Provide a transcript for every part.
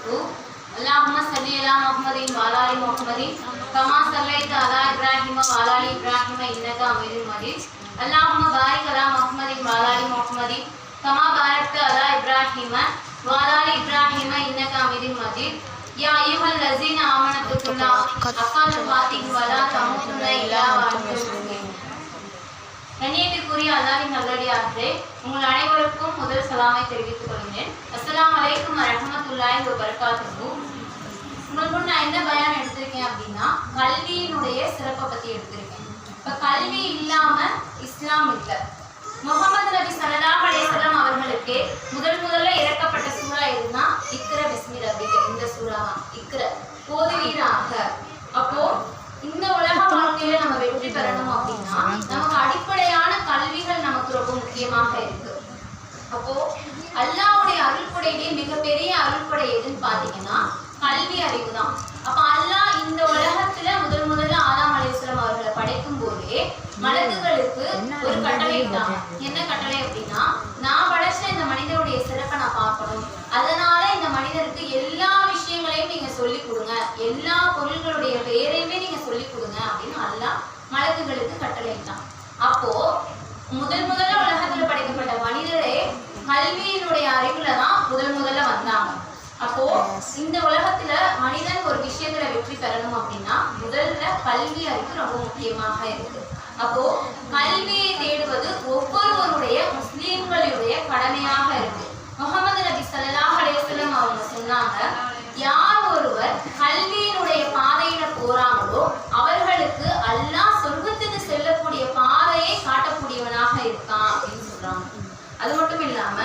وبركاته اللهم صل على محمد وعلى ال محمد كما صليت على ابراهيم وعلى ال ابراهيم انك حميد مجيد اللهم بارك على محمد وعلى ال محمد كما باركت على ابراهيم وعلى ال ابراهيم انك حميد مجيد يا ايها الذين امنوا اتقوا الله حق تقاته ولا تموتن الا وانتم مسلمون கண்ணியத்திற்குரிய அல்லாவின் நல்லடியார்களே உங்கள் அனைவருக்கும் முதல் சலாமை தெரிவித்துக் கொள்கிறேன் அஸ்ஸலாமு அலைக்கும் வரஹ்மத்துல்லாஹி வபரகாத்துஹு உங்கள் நான் என்ன பயான் எடுத்திருக்கேன் அப்படின்னா கல்வியினுடைய சிறப்பை பத்தி எடுத்திருக்கேன். இப்போ கல்வி இல்லாம இஸ்லாம் இல்லை. முகமது நபி ஸல்லல்லாஹு அலைஹி அவர்களுக்கு முதல் முதல்ல இறக்கப்பட்ட சூறா எதுனா இக்ர பிஸ்மி அப்படிங்கிற இந்த சூறா தான். இக்ர. போதுவீராக அப்போ இந்த உலக வாழ்க்கையில நம்ம வெற்றி பெறணும் அப்படின்னா நமக்கு அடிப்படையான கல்விகள் நமக்கு ரொம்ப முக்கியமாக இருக்கு. அப்போ அல்லாவுடைய அருள்கொடையிலே மிகப்பெரிய அருள்கொடை எதுன்னு பாத்தீங்கன்னா கல்வி அறிவு தான் அப்ப அல்லாஹ் இந்த உலகத்துல முதல் முதல்ல ஆதாம் அலைஹிஸ்ஸலாம் அவர்களை படைக்கும் போதே மலக்குகளுக்கு ஒரு கட்டளை இட்டாங்க என்ன கட்டளை அப்படின்னா நான் படைச்ச இந்த மனிதனுடைய சிறப்பை நான் பார்க்கணும். அதனால இந்த மனிதருக்கு எல்லா விஷயங்களையும் நீங்க சொல்லி கொடுங்க. எல்லா பொருள்களுடைய பெயரையுமே நீங்க சொல்லி கொடுங்க அப்படின்னு அல்லாஹ் மலக்குகளுக்கு கட்டளை இட்டான் அப்போ முதல் முதல்ல உலகத்துல படைக்கப்பட்ட மனிதரே கல்வியினுடைய அறிவுல தான் முதல் முதல்ல வந்தாங்க. அப்போ இந்த உலகத்துல மனிதன் ஒரு விஷயத்துல வெற்றி பெறணும் அப்படின்னா முதல்ல கல்வி அறிவு ரொம்ப முக்கியமாக இருக்கு. அப்போ கல்வியை தேடுவது ஒவ்வொருவருடைய முஸ்லிம்களுடைய கடமையாக இருக்கு. முகமது நபி ஸல்லல்லாஹு அலைஹி வஸல்லம் அவங்க சொன்னாங்க யார் ஒருவர் கல்வியினுடைய பாதையில போறாங்களோ அவர்களுக்கு அல்லாஹ் சொர்க்கத்துக்கு செல்லக்கூடிய பாதையை காட்டக்கூடியவனாக இருக்கான் அப்படின்னு சொல்றாங்க அது மட்டும் இல்லாம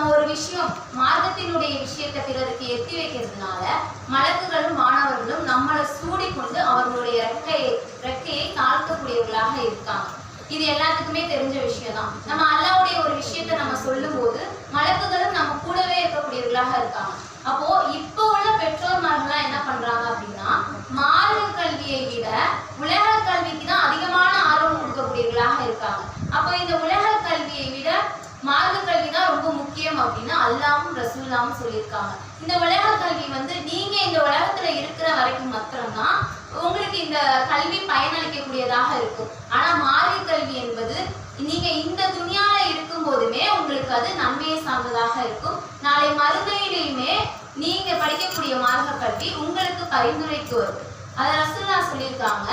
நம்ம ஒரு விஷயம் மார்க்கத்தினுடைய விஷயத்தை பிறருக்கு எத்தி வைக்கிறதுனால மலக்குகளும் மாணவர்களும் நம்மளை சூடிக்கொண்டு அவர்களுடைய ரெக்கையை ரெக்கையை தாழ்த்தக்கூடியவர்களாக இருக்காங்க. இது எல்லாத்துக்குமே தெரிஞ்ச விஷயம் தான் நம்ம அல்லாவுடைய ஒரு விஷயத்தை நம்ம சொல்லும் போது மலக்குகளும் நம்ம கூடவே இருக்கக்கூடியவர்களாக இருக்காங்க. அப்போ இப்போ உள்ள பெற்றோர்மார்கள்லாம் என்ன பண்றாங்க அப்படின்னா மார்க்க கல்வியை விட உலக கல்விக்கு தான் அதிகமான ஆர்வம் கொடுக்கக்கூடியவர்களாக இருக்காங்க. அப்போ இந்த உலக கல்வியை விட மார்க்க கல்வி தான் ரொம்ப முக்கியம். அல்லாவும் ரசூல்லாவும் சொல்லியிருக்காங்க. இந்த உலக கல்வி வந்து நீங்க இந்த உலகத்துல இருக்கிற வரைக்கும் மாத்திரம்தான் உங்களுக்கு இந்த கல்வி பயனளிக்கக்கூடியதாக இருக்கும். ஆனா மாறி கல்வி என்பது நீங்க இந்த துணியால இருக்கும் போதுமே உங்களுக்கு அது நன்மையை சார்ந்ததாக இருக்கும். நாளை மறுமையிலையுமே நீங்க படிக்கக்கூடிய மார்க்க கல்வி உங்களுக்கு பரிந்துரைக்கு வரும். அதை ரசூல்லா சொல்லியிருக்காங்க.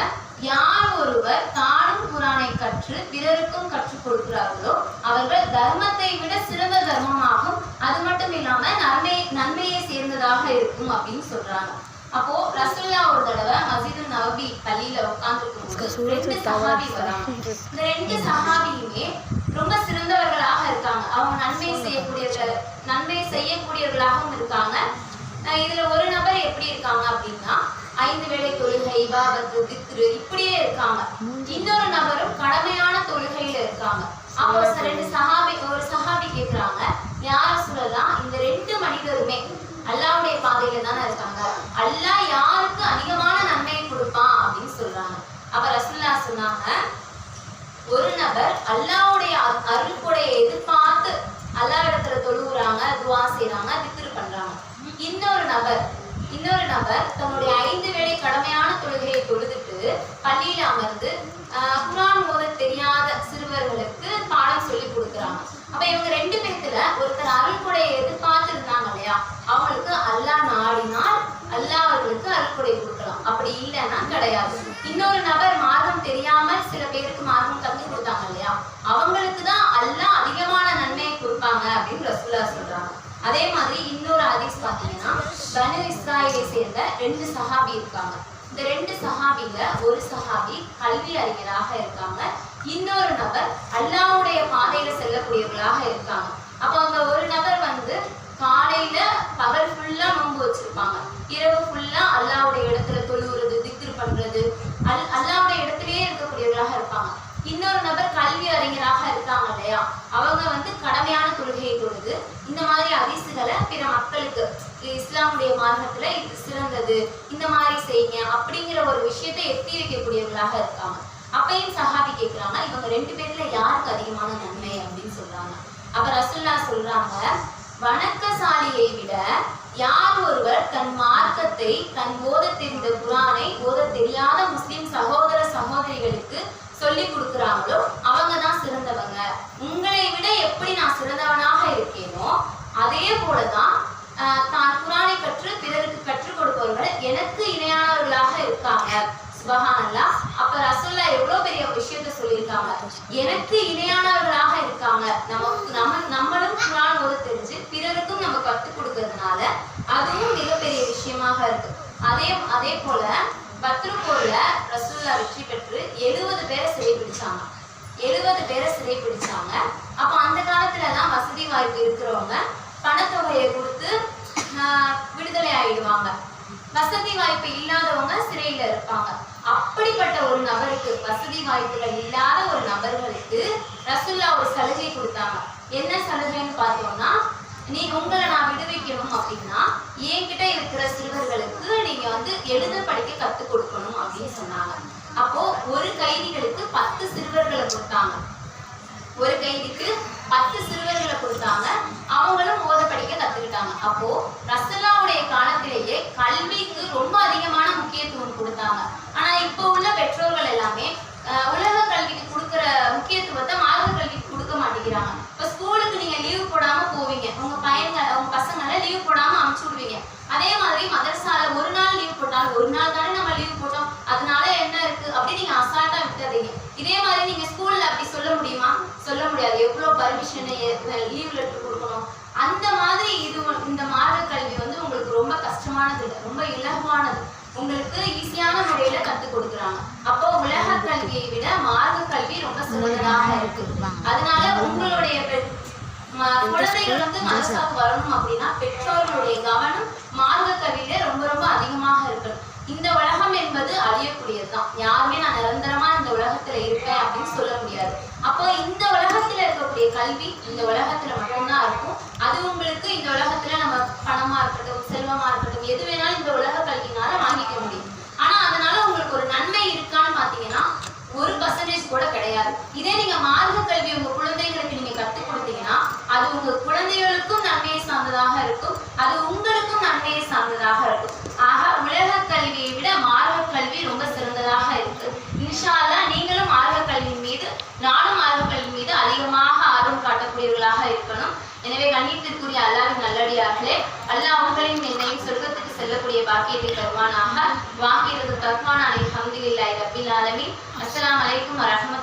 யார் ஒருவர் தானும் குரானை கற்று பிறருக்கும் கற்றுக் கொடுக்கிறார்களோ அவர்கள் தர்மத்தை விட சிறந்த தர்மமாகும் அது மட்டும் இல்லாம நன்மை நன்மையை சேர்ந்ததாக இருக்கும் அப்படின்னு சொல்றாங்க. அப்போ ரசூல்லா ஒரு தடவை மஸ்ஜிது நபி பள்ளியில உட்கார்ந்துருக்கும் ரெண்டு சஹாபி வராங்க. இந்த ரெண்டு சஹாபியுமே ரொம்ப சிறந்தவர்களாக இருக்காங்க. அவங்க நன்மை செய்யக்கூடியவர்கள் நன்மை செய்யக்கூடியவர்களாகவும் இருக்காங்க. இதுல ஒரு நபர் எப்படி இருக்காங்க அப்படின்னா ஐந்து வேளை தொழுகை இபாதத்து திக்ரு இப்படியே இருக்காங்க. இன்னொரு நபரும் கடமையான தொழுகையில இருக்காங்க. அப்போ ரெண்டு சஹாபி ஒரு சஹாபி கேக்குறாங்க யார சொல்லலாம் இந்த ரெண்டு மனிதருமே அல்லாவுடைய பாதையில தானே இருக்காங்க. அல்லாஹ் யாருக்கு அதிகமான நன்மையை கொடுப்பான் அப்படின்னு சொல்றாங்க. அப்ப ரசுல்லா சொன்னாங்க ஒரு நபர் அல்லாவுடைய அ- எதிர்பார்த்து அல்லா இடத்துல தொழுகுறாங்க துவா செய்யறாங்க திக்ரு பண்றாங்க. இன்னொரு நபர் இன்னொரு நபர் தன்னுடைய ஐந்து வேளை கடமையான தொழுகையை தொழுதுட்டு பள்ளியில அமர்ந்து குரான் குர்ஆன் தெரியாத சிறுவர்களுக்கு பாடம் சொல்லி கொடுக்குறாங்க. அப்ப இவங்க ரெண்டு பேர்த்துல ஒரு இல்லையா அவங்களுக்கு அல்லாஹ் நாடினால் அல்லாஹ் அவர்களுக்கு அருள்கொடை கொடுக்கலாம். அப்படி இல்லைன்னா கிடையாது. இன்னொரு நபர் மார்க்கம் தெரியாமல் சில பேருக்கு மார்க்கம் கற்றுக் கொடுத்தாங்க இல்லையா? அவங்களுக்கு தான் அல்லாஹ் அதிகமான நன்மையை கொடுப்பாங்க அப்படின்னு ரசூல்லா சொல்றாங்க. அதே மாதிரி இன்னொரு அதிஸ் பார்த்தீங்கன்னா பனு இஸ்ராயலை சேர்ந்த ரெண்டு சஹாபி இருக்காங்க. இந்த ரெண்டு சஹாபில ஒரு சஹாபி கல்வி அறிஞராக இருக்காங்க. இன்னொரு நபர் அல்லாவுடைய பாதையில செல்லக்கூடியவர்களாக இருக்காங்க. அப்ப அவங்க ஒரு நபர் வந்து காலையில இருப்பாங்க. இரவு ஃபுல்லா அல்லாவுடைய இடத்துல தொழுவுறது திக்ரு பண்றது அல் அல்லாவுடைய இடத்துலயே இருக்கக்கூடியவர்களாக இருப்பாங்க. இன்னொரு நபர் கல்வி அறிஞராக இருக்காங்க இல்லையா? அவங்க வந்து கடமையான தொழுகையை தொழுது இந்த மாதிரி அதிசுகளை பிற மக்களுக்கு இஸ்லாமுடைய மார்க்கத்துல இது சிறந்தது இந்த மாதிரி செய்யுங்க அப்படிங்கிற ஒரு விஷயத்தை எத்தி வைக்கக்கூடியவர்களாக இருக்காங்க. அப்பையும் சஹாபி கேட்கிறாங்க இவங்க ரெண்டு பேர்ல யாருக்கு அதிகமான நன்மை? அப்படின்னு சொல்றாங்க. அப்ப ரசுல்லா சொல்றாங்க வணக்கசாலியை விட யார் ஒருவர் தன் மார்க்கத்தை தன் ஓதத் தெரிந்த குரானை ஓதத் தெரியாத முஸ்லிம் சகோதர சகோதரிகளுக்கு சொல்லி கொடுக்குறாங்களோ அவங்க தான் சிறந்தவங்க. உங்களை விட எப்படி நான் சிறந்தவனாக இருக்கேனோ அதே போலதான் தான் குரானை கற்று பிறருக்கு கற்றுக் கொடுப்பவர்கள் எனக்கு இணையானவர்களாக இருக்காங்க. சுபகானல்லா அப்ப ரசோல்லா எவ்வளவு பெரிய விஷயத்த சொல்லியிருக்காங்க. எனக்கு இணையானவர்களாக இருக்காங்க. நமக்கு நம்ம நம்மளும் குரான் ஓத தெரிஞ்சு பிறருக்கும் நம்ம கற்றுக் கொடுக்கறதுனால அதுவும் மிகப்பெரிய விஷயமாக இருக்கு. அதே அதே போல பத்ருப்பூர்ல ரசூல்லா வெற்றி பெற்று எழுபது பேரை சிறை பிடிச்சாங்க. எழுபது பேரை சிறைபிடிச்சாங்க அப்ப அந்த காலத்துல தான் வசதி வாய்ப்பு இருக்கிறவங்க பணத்தொகையை கொடுத்து விடுதலை ஆயிடுவாங்க. வசதி வாய்ப்பு இல்லாதவங்க சிறையில இருப்பாங்க. அப்படிப்பட்ட ஒரு நபருக்கு வசதி வாய்ப்புகள் இல்லாத ஒரு நபர்களுக்கு ரசுல்லா ஒரு சலுகை கொடுத்தாங்க. என்ன சலுகைன்னு பார்த்தோம்னா நீ உங்களை நான் விடுவிக்கணும் அப்படின்னா என்கிட்ட இருக்கிற சிறுவர்களுக்கு நீங்க வந்து எழுத படிக்க கத்துக் கொடுக்கணும் அப்படின்னு சொன்னாங்க. அப்போ ஒரு கைதிகளுக்கு பத்து சிறுவர்களை கொடுத்தாங்க. ஒரு கைதிக்கு பத்து சிறுவர்களை கொடுத்தாங்க. அவங்களும் ஓத படிக்க கத்துக்கிட்டாங்க. அப்போ ரசல்லாவுடைய காலத்திலேயே கல்விக்கு ரொம்ப அதிகமான முக்கியத்துவம் கொடுத்தாங்க ஆனா இப்போ உள்ள பெற்றோர்கள் எல்லாமே அஹ், உலக கல்விக்கு கொடுக்குற முக்கியத்துவத்தை மார்க்க கல்விக்கு கொடுக்க மாட்டேங்கிறாங்க இப்போ ஸ்கூலுக்கு நீங்க லீவ் போடாம போவீங்க உங்க பையங்க உங்க பசங்களை லீவ் போடாம அனுப்பிச்சு விடுவீங்க அதே மாதிரி மதரசால ஒரு நாள் லீவ் போட்டாலும் ஒரு நாள் தானே நம்ம லீவ் போட்டோம் அதனால என்ன இருக்கு அப்படி நீங்க அசால்ட்டா விட்டுறீங்க இதே மாதிரி நீங்க ஸ்கூல்ல அப்படி சொல்ல முடியுமா? சொல்ல முடியாது. எவ்வளோ பர்மிஷன் லீவ் லெட்டர் கொடுக்கணும். அந்த மாதிரி இது இந்த மார்க்க கல்வி வந்து உங்களுக்கு ரொம்ப கஷ்டமானது இல்லை. ரொம்ப இலகுவானது. உங்களுக்கு ஈஸியான முறையில கற்றுக் கொடுக்குறாங்க. அப்போ உலக கல்வியை விட மார்க்க கல்வி ரொம்ப சிறந்ததாக இருக்கு. அதனால உங்களுடைய குழந்தைகள் வந்து மனசாக வரணும் அப்படின்னா பெற்றோர்களுடைய கவனம் மார்க்க கல்வியில ரொம்ப ரொம்ப அதிகமாக இருக்கணும். இந்த உலகம் என்பது அழியக்கூடியதுதான் யாருமே நான் நிரந்தரமா இந்த உலகத்துல இருப்பேன் அப்படின்னு சொல்ல முடியாது. அப்போ இந்த உலகத்துல இருக்கக்கூடிய கல்வி இந்த உலகத்துல மட்டும்தான் இருக்கும். அது உங்களுக்கு இந்த உலகத்துல நம்ம பணமா இருக்கட்டும் செல்வமா இருக்கட்டும் எது வேணாலும் இந்த உலக கல்வினால வாங்கிக்க முடியும். ஆனா அதனால உங்களுக்கு ஒரு நன்மை இருக்கான்னு பாத்தீங்கன்னா ஒரு பர்சன்டேஜ் கூட கிடையாது. இதே நீங்க மார்க்க கல்வி உங்க குழந்தைகளுக்கு நீங்க கத்துக் கொடுத்தீங்கன்னா அது உங்க குழந்தைகளுக்கும் நன்மையை சார்ந்ததாக இருக்கும். அது உங்களுக்கும் நன்மையை சார்ந்ததாக இருக்கும். ஆக கல்வியை விட மார்க்க கல்வி ரொம்ப சிறந்ததாக இருக்கு. இன்ஷால்லா நீங்களும் மார்க்க கல்வியின் மீது நானும் மார்க்க கல்வி மீது அதிகமாக ஆர்வம் காட்டக்கூடியவர்களாக இருக்கணும். எனவே கண்ணியத்திற்குரிய அல்லாவின் நல்லடியார்களே அல்லாஹ் உங்களையும் என்னையும் சொர்க்கத்துக்கு செல்லக்கூடிய பாக்கியத்தை தருவானாக. வாங்கியது தருவான் அலை ஹம்துலில்லாஹி ரப்பில் ஆலமி அஸ்லாம் வலைக்கும் வரமத்து